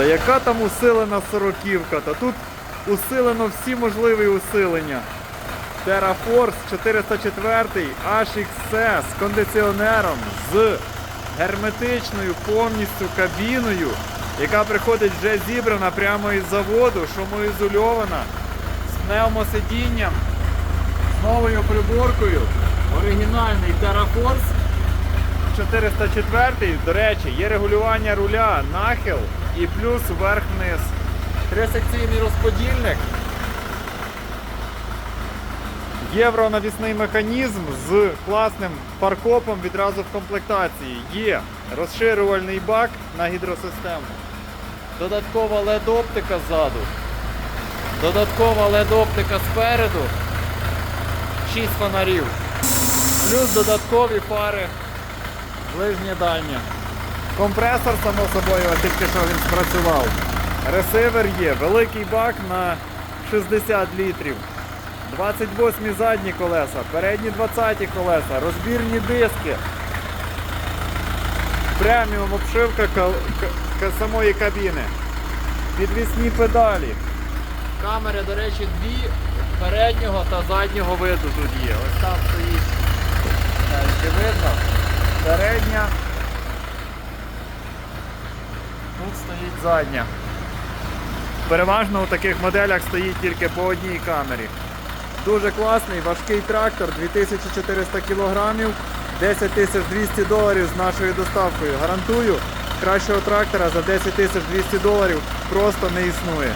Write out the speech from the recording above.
Та яка там усилена сороківка? Та тут усилено всі можливі усилення. TerraForce 404 HXC з кондиціонером, з герметичною повністю кабіною, яка приходить вже зібрана прямо із заводу, шумоізольована, з пневмосидінням, з новою приборкою. Оригінальний TerraForce 404, до речі, є регулювання руля, нахил і плюс вверх-вниз. Трисекційний розподільник. Євронавісний механізм з класним паркопом відразу в комплектації. Є розширювальний бак на гідросистему. Додаткова LED-оптика ззаду. Додаткова LED-оптика спереду. 6 фонарів. Плюс додаткові фари ближнє дальнє. Компресор, само собою, тільки що він спрацював. Ресивер є, великий бак на 60 літрів. 28 задні колеса, передні 20 колеса, розбірні диски. Преміум обшивка ка- ка- ка- самої кабіни. Підвісні педалі. Камери, до речі, дві переднього та заднього виду тут є. Ось там стоїть. Передня. Тут стоїть задня. Переважно у таких моделях стоїть тільки по одній камері. Дуже класний, важкий трактор, 2400 кг, 10 200 доларів з нашою доставкою. Гарантую, кращого трактора за 10 200 доларів просто не існує.